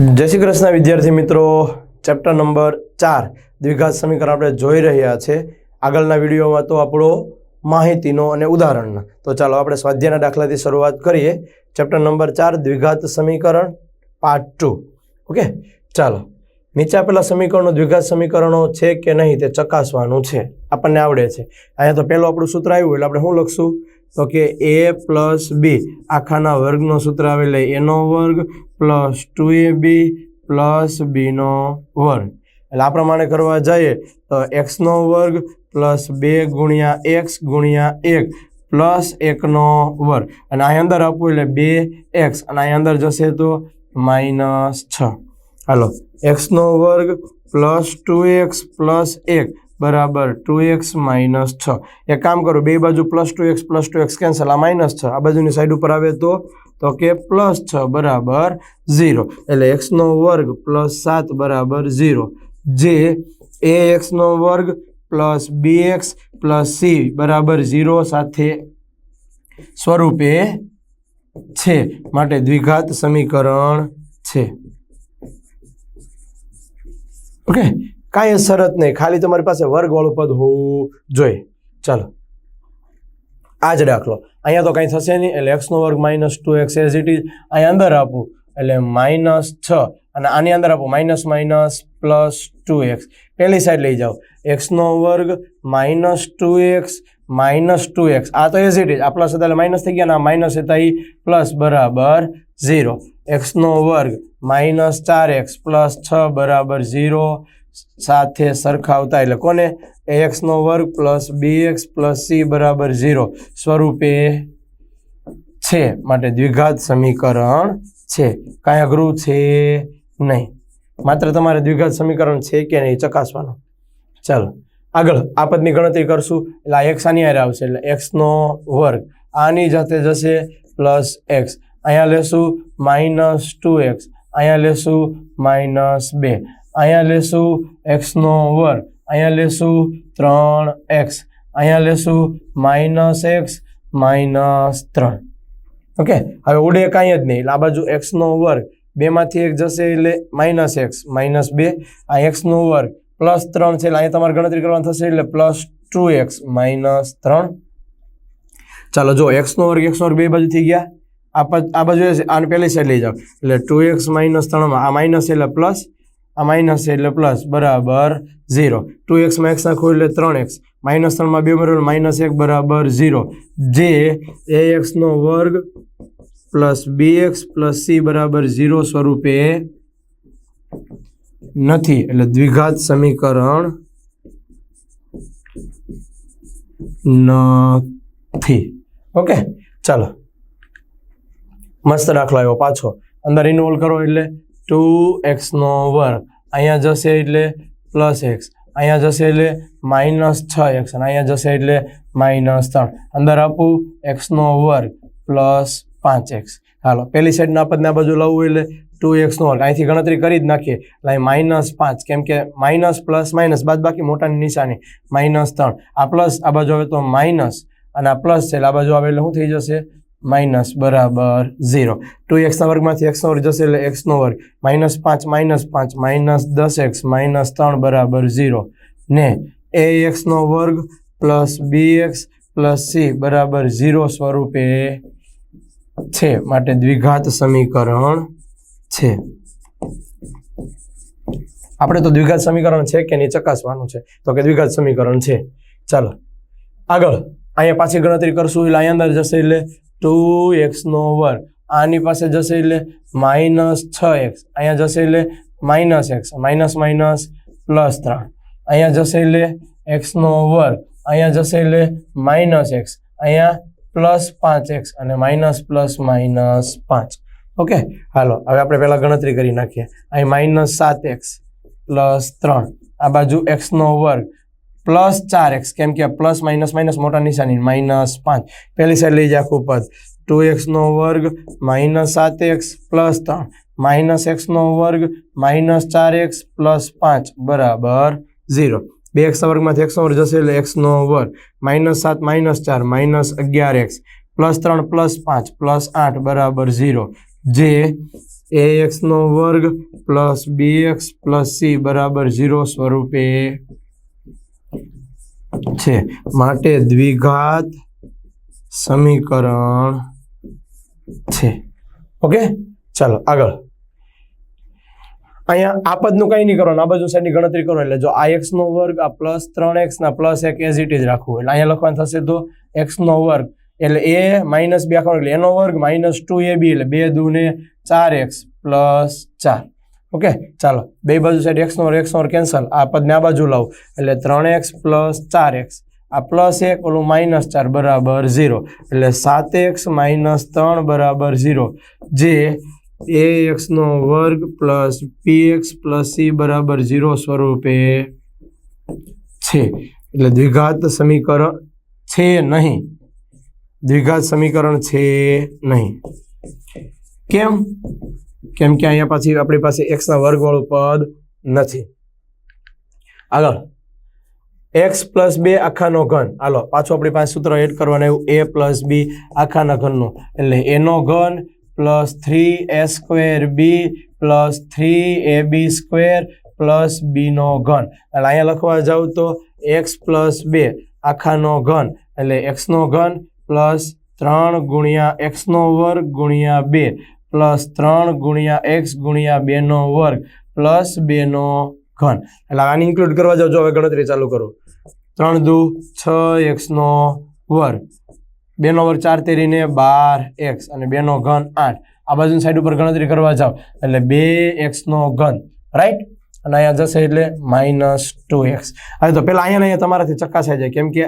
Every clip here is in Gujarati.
જય શ્રી કૃષ્ણ, વિદ્યાર્થી મિત્રો. ચેપ્ટર નંબર ચાર, દ્વિઘાત સમીકરણ આપણે જોઈ રહ્યા છે. આગળના વિડીયોમાં તો આપણો માહિતીનો અને ઉદાહરણના. તો ચાલો આપણે સ્વાધ્યાયના દાખલાથી શરૂઆત કરીએ. ચેપ્ટર નંબર ચાર, દ્વિઘાત સમીકરણ પાર્ટ ટુ ઓકે ચાલો. નીચે આપેલા સમીકરણો દ્વિઘાત સમીકરણો છે કે નહીં તે ચકાસવાનું છે. આપણને આવડે છે. અહીંયા તો પહેલું આપણું સૂત્ર આવ્યું એટલે આપણે શું લખશું? તો કે એ પ્લસ બી આખાના વર્ગનો સૂત્ર આવે એટલે એનો વર્ગ plus two A B plus બીનો વર્ગ. એટલે આ પ્રમાણે કરવા જઈએ તો એક્સનો વર્ગ પ્લસ બે ગુણ્યા એક્સ ગુણ્યા એક પ્લસ એકનો વર્ગ. અને અહીં અંદર આપવું એટલે બે એક્સ. અને અહીં અંદર જશે તો માઇનસ છ. હાલો, એક્સનો વર્ગ પ્લસ ટુ એક્સ પ્લસ એક બરાબર ટુ એક્સ માઇનસ છ. એક કામ કરો, બે બાજુ plus two X plus two X cancel, આ માઇનસ છ. આ બાજુની સાઈડ ઉપર આવે તો તો કે પ્લસ છ બરાબર ઝીરો. એટલે એક્સનો વર્ગ પ્લસ સાત બરાબર ઝીરો. જે એ એક્સનો વર્ગ plus B X plus C બરાબર ઝીરો સાથે સ્વરૂપે છે. માટે દ્વિઘાત સમીકરણ છે. ઓકે? કાંઈ શરત નહીં. ખાલી તમારી પાસે વર્ગવાળું પદ હોવું જોઈએ. ચાલો. આ જ દાખલો. અહીંયા તો કંઈ થશે નહીં, એટલે એક્સનો વર્ગ minus two x as it is. અહીંયા અંદર આપું, એટલે માઇનસ છ, અને આની અંદર આપું minus minus plus two X. પહેલી સાઈડ લઈ જાઓ. એક્સનો વર્ગ minus two X, minus two X. આ તો એઝ ઇટ ઇઝ. આ પ્લસ હતા એટલે માઇનસ થઈ ગયા ને આ માઇનસ હતા એ પ્લસ બરાબર ઝીરો. એક્સનો વર્ગ માઇનસ ચાર એક્સ પ્લસ છ બરાબર ઝીરો. સાથે સરખાવતા, એટલે કોને? એક્સનો વર્ગ plus B X plus C બરાબર ઝીરો. સ્વરૂપે છે માટે દ્વિઘાત સમીકરણ છે. કાંઈ અઘરું છે નહીં. માત્ર તમારે દ્વિઘાત સમીકરણ છે કે નહીં ચકાસવાનું. ચાલો, આગળ આપદની ગણતરી કરશું. એટલે આ એક્સ આની આરે આવશે. એટલે એક્સનો વર્ગ આની જાતે જશે પ્લસ એક્સ અહીંયા લેશું માઇનસ ટુ એક્સ અહીંયા લેશું માઇનસ બે. અહીંયા લેશું એક્સનો વર્ગ. અહીંયા લેશું ત્રણ એક્સ. અહીંયા લેશું માઇનસ એક્સ, માઇનસ ત્રણ. ઓકે? હવે ઉડે કાંઈ જ નહીં. એટલે આ બાજુ એક્સનો વર્ગ બેમાંથી એક જશે એટલે માઇનસ એક્સ, માઇનસ બે. આ એક્સનો વર્ગ પ્લસ ત્રણ છે એટલે અહીંયા તમારે ગણતરી કરવાની થશે એટલે પ્લસ ટુ એક્સ, માઇનસ ત્રણ. ચાલો જો એક્સનો વર્ગ એક્સનો વર્ગ બે બાજુ થઈ ગયા. આ બાજુ આ બાજુ આને પહેલી સાઈડ લઈ જાઓ. એટલે ટુ એક્સ માઇનસ ત્રણમાં આ માઇનસ એટલે પ્લસ આ માઇનસ એટલે પ્લસ બરાબર ઝીરો ટુ એક્સમાં એક્સ નાખવું એટલે ત્રણ એક્સ માઇનસ ત્રણમાં બે બરાબર માઇનસ એક બરાબર ઝીરો જે એ એક્સનો વર્ગ plus B X plus C બરાબર ઝીરો સ્વરૂપે નથી. એટલે દ્વિઘાત સમીકરણ નથી. ઓકે ચાલો. મસ્ત દાખલો આવ્યો પાછો. અંદર ઇન્વોલ્વ કરો એટલે ટુ એક્સનો વર્ગ. અહીંયા જશે એટલે પ્લસ એક્સ. અહીંયા જશે એટલે માઇનસ છ એક્સ અને અહીંયા જશે એટલે માઇનસ ત્રણ. અંદર આપું એક્સનો વર્ગ પ્લસ પાંચ એક્સ. હાલો પહેલી સાઈડના પદના બાજુ લાવવું એટલે ટુ એક્સનો વર્ગ. અહીંથી ગણતરી કરી જ નાખીએ. એટલે માઇનસ પાંચ. કેમ કે માઇનસ પ્લસ માઇનસ બાદ બાકી મોટાની નિશાની. માઇનસ ત્રણ. આ પ્લસ આ બાજુ આવે તો માઇનસ અને આ પ્લસ છે. એટલે આ બાજુ આવે એટલે શું થઈ જશે? માઇનસ બરાબર ઝીરો. ટુ એક્સના વર્ગમાંથી એક્સનો વર્ગ જશે એટલે એક્સનો વર્ગ. માઇનસ પાંચ માઇનસ પાંચ માઇનસ દસ એક્સ માઇનસ ત્રણ બરાબર ઝીરો. ને એ એક્સનો વર્ગ plus B X plus C બરાબર ઝીરો સ્વરૂપે છે. માટે દ્વિઘાત સમીકરણ છે. આપણે તો દ્વિઘાત સમીકરણ છે કે નહીં ચકાસવાનું છે? તો કે દ્વિઘાત સમીકરણ છે. ચાલો. આગળ. અહીંયા પાછી ગણતરી કરશું, એટલે અહીંયા અંદર જશે એટલે ટુ એક્સનો વર્ગ. આની પાસે જશે એટલે માઇનસ છ એક્સ. અહીંયા જશે એટલે minus X. Minus minus plus ત્રણ. અહીંયા જશે એટલે એક્સનો વર્ગ. અહીંયા જશે એટલે માઇનસ એક્સ. અહીંયા પ્લસ પાંચ એક્સ અને માઇનસ પ્લસ માઇનસ પાંચ. ઓકે? હાલો, હવે આપણે પહેલાં ગણતરી કરી નાખીએ. અહીં માઇનસ સાત એક્સ પ્લસ ત્રણ. આ બાજુ એક્સનો વર્ગ. પ્લસ ચાર એક્સ, કેમ કે પ્લસ, માઇનસ માઇનસ, મોટા નિશાની, માઇનસ પાંચ. પહેલી સાઈડ લઈ જાય આખું પદ ટુ એક્સનો વર્ગ, માઇનસ સાત એક્સ, પ્લસ ત્રણ. માઇનસ એક્સનો વર્ગ, માઇનસ ચાર એક્સ, પ્લસ પાંચ. બરાબર, ઝીરો. બે એક્સ વર્ગમાંથી એક્સનો વર્ગ જશે એટલે એક્સનો વર્ગ. માઇનસ સાત, માઇનસ ચાર, માઇનસ અગિયાર એક્સ. પ્લસ ત્રણ, પ્લસ પાંચ, પ્લસ આઠ, બરાબર, ઝીરો. જે એ એક્સનો વર્ગ, plus B X, plus C, બરાબર, ઝીરો સ્વરૂપે છે. માટે દ્વિઘાત સમીકરણ છે. ઓકે ચાલો, આગળ. અહીંયા આ પદનું કંઈ નહીં કરવાનું. આ બાજુ સાઈડની ગણતરી કરો. એટલે જો આ એક્સનો વર્ગ, આ પ્લસ ત્રણ એક્સના પ્લસ એક એઝ ઇટ ઇઝ રાખવું એટલે અહીંયા લખવાનું થશે તો એક્સનો વર્ગ. એટલે એ માઇનસ બે આખા એટલે એનો વર્ગ માઇનસ ટુ એ બી એટલે બે દુ ને ચાર એક્સ પ્લસ ચાર. ઓકે, ચાલો. બે બાજુ સાઈડ એક્સ નો વર્ગ એક્સ નો કેન્સલ આ પદને આ બાજુ લાવું. એટલે ત્રણ એક્સ પ્લસ ચાર એક્સ આ પ્લસ એક, ઓલું માઇનસ ચાર બરાબર ઝીરો એટલે સાત એક્સ માઇનસ ત્રણ બરાબર ઝીરો જે એ એક્સનો વર્ગ plus P X plus C બરાબર ઝીરો સ્વરૂપે છે. એટલે દ્વિઘાત સમીકરણ છે નહીં. દ્વિઘાત સમીકરણ છે નહીં. કેમ? કેમ કે અહીંયા પાછી આપણી પાસે એક્સના વર્ગવાળું પદ નથી. આગળ. એક્સ પ્લસ બે આખાનો ઘન. હાલો, પાછું આપણી પાસે સૂત્ર એડ કરવાનું એવું એ પ્લસ બી આખાના ઘનનું. એટલે એનો ઘન plus three A square B plus three A B square plus બીનો ઘન. એટલે અહીંયા લખવા જાઉં તો એક્સ પ્લસ બે આખાનો ઘન. એટલે એક્સનો ઘન પ્લસ ત્રણ ગુણ્યા એક્સનો વર્ગ ગુણ્યા બે. પ્લસ ત્રણ ગુણ્યા એક્સ ગુણ્યા બેનો વર્ગ પ્લસ બેનો ઘન. એટલે આને ઇન્ક્લુડ કરવા જાવ જો હવે ગણતરી ચાલુ કરો. ત્રણ દુ છ એક્સનો વર્ગ. બેનો વર્ગ ચાર તેરીને બાર એક્સ અને બેનો ઘન આઠ. આ બાજુની સાઈડ ઉપર ગણતરી કરવા જાવ એટલે બે એક્સનો ઘન. રાઈટ અને અહીંયા જશે એટલે માઇનસ ટુ એક્સ. હવે તો પહેલાં અહીંયા અહીંયા તમારાથી ચકાસાઈ જાય. કેમ કે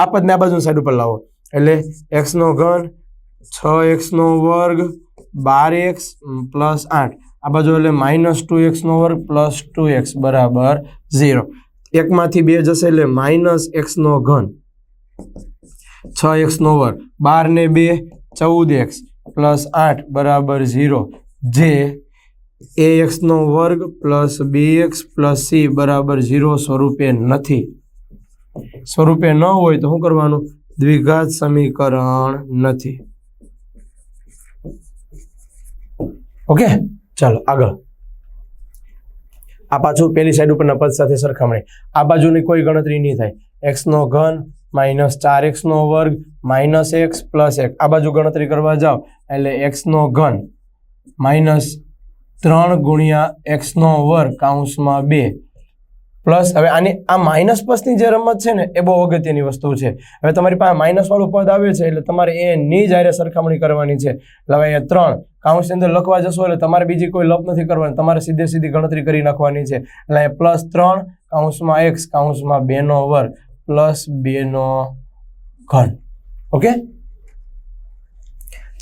આ પદને આ બાજુ સાઈડ ઉપર લાવો. એટલે એક્સનો ઘન, છ એક્સનો વર્ગ બાર એક્સ પ્લસ આઠ. આ બાજુ એટલે માઇનસ ટુ એક્સનો વર્ગ પ્લસ ટુ એક્સ બરાબર ઝીરો. એકમાંથી બે જશે એટલે માઇનસ એક્સનો ઘન. છ એક્સનો વર્ગ. બાર ને બે, ચૌદ એક્સ પ્લસ આઠ બરાબર ઝીરો. જે એ એક્સનો વર્ગ plus B X plus C બરાબર ઝીરો સ્વરૂપે નથી. સ્વરૂપે ન હોય તો શું કરવાનું? દ્વિઘાત સમીકરણ નથી. ઓકે ચાલો આગળ. આ પાછું પેલી સાઈડ ઉપરના પદ સાથે સરખામણી. આ બાજુની કોઈ ગણતરી નહીં થાય. એક્સનો ઘન માઇનસ ચાર એક્સનો વર્ગ માઇનસ એક્સ પ્લસ એક આ બાજુ ગણતરી કરવા જાઓ, એટલે એક્સનો ઘન માઇનસ ત્રણ ગુણ્યા એક્સનો વર્ગ કાઉન્સમાં બે. પ્લસ હવે આની, આ માઇનસ પ્લસની જે રમત છે ને, એ બહુ અગત્યની વસ્તુ છે. હવે તમારી પાસે માઇનસવાળું પદ આવે છે, એટલે તમારે એની જ આરે સરખામણી કરવાની છે. એટલે હવે અહીંયા ત્રણ કાઉન્સની અંદર લખવા જશો, એટલે તમારે બીજી કોઈ લપ નથી કરવાની, તમારે સીધે સીધી ગણતરી કરી નાખવાની છે. એટલે પ્લસ ત્રણ કાઉન્સમાં એક્સ કાઉન્સમાં બેનો વર્ગ, પ્લસ બેનો ઘન. ઓકે?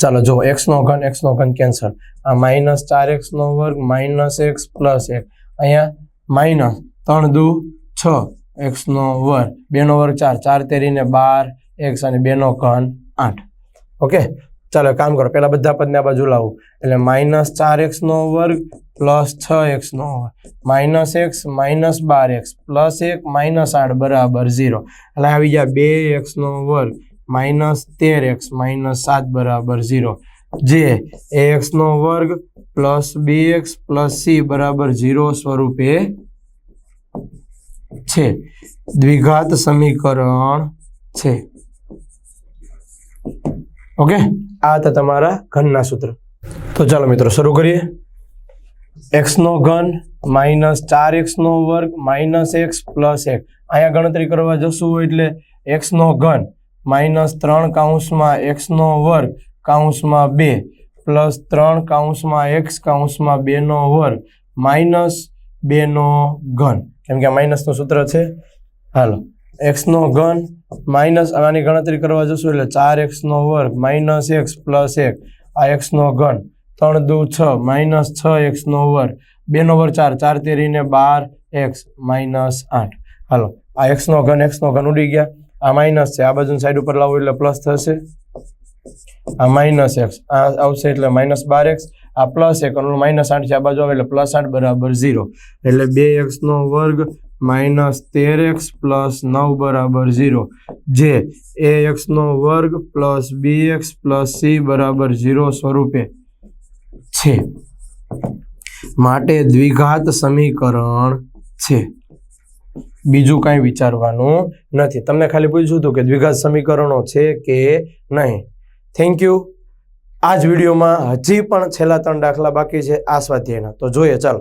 ચાલો જો એક્સનો ઘન એક્સનો ઘન કેન્સલ. આ માઇનસ ચાર એક્સનો વર્ગ, માઇનસ એક્સ પ્લસ એક. અહીંયા માઇનસ ત્રણ દુ, છ. એક્સનો વર્ગ બેનો વર્ગ ચાર. ચાર તેરીને બાર, એક્સ અને બેનો ઘન આઠ. ઓકે? ચાલો કામ કરો. પહેલાં બધા પદને આ બાજુ લાવું. એટલે માઇનસ ચાર એક્સનો વર્ગ પ્લસ છ એક્સનો વર્ગ માઇનસ એક્સ, માઇનસ બાર એક્સ. પ્લસ એક, માઇનસ આઠ, બરાબર ઝીરો. એટલે આવી ગયા બે એક્સનો વર્ગ માઇનસ તેર એક્સ, માઇનસ સાત, બરાબર ઝીરો. જે એ એક્સનો વર્ગ plus B X plus C, બરાબર ઝીરો સ્વરૂપે છે. દ્વિઘાત સમીકરણ છે. ઓકે? આ હતા તમારા ઘનના સૂત્ર. તો ચાલો મિત્રો શરૂ કરીએ. એક્સનો ઘન માઇનસ ચાર એક્સનો વર્ગ માઇનસ એક્સ પ્લસ એક. અહીંયા ગણતરી કરવા જશું એટલે એક્સનો ઘન માઇનસ ત્રણ કાઉન્સમાં એક્સનો વર્ગ કાઉન્સમાં બે પ્લસ ત્રણ કાઉન્સમાં એક્સ કાઉન્સમાં બેનો વર્ગ માઇનસ બેનો ઘન. કેમ કે માઇનસનું સૂત્ર છે. હાલો. એક્સનો ઘન માઇનસ આની ગણતરી કરવા જશું એટલે ચાર એક્સનો વર્ગ માઇનસ એક્સ પ્લસ એક આ એક્સનો ઘન ત્રણ દુ છ માઇનસ છ એક્સનો વર્ગ. બેનો વર્ગ ચાર ચાર તેરીને બાર એક્સ માઇનસ આઠ. હાલો. આ એક્સનો ઘન એક્સનો ઘન ઉડી ગયા. આ માઇનસ છે. આ બાજુ સાઈડ ઉપર લાવો એટલે પ્લસ થશે. આ માઇનસ એક્સ આ આવશે એટલે માઇનસ બાર એક્સ આ પ્લસ એક અને માઇનસ આઠ છે. આ બાજુ આવે એટલે પ્લસ આઠ બરાબર ઝીરો. એટલે બે એક્સનો વર્ગ માઇનસ તેર એક્સ પ્લસ નવ બરાબર ઝીરો. જે એ એક્સનો વર્ગ plus B X plus C બરાબર ઝીરો સ્વરૂપે છે. માટે દ્વિઘાત સમીકરણ છે. બીજું કાંઈ વિચારવાનું નથી. તમને ખાલી પૂછ્યું હતું કે દ્વિઘાત સમીકરણો છે કે નહીં. થેન્ક યુ આ જ વિડીયોમાં હજી પણ છેલ્લા ત્રણ દાખલા બાકી છે આ સ્વાધ્યાયના તો જોઈએ, ચાલો.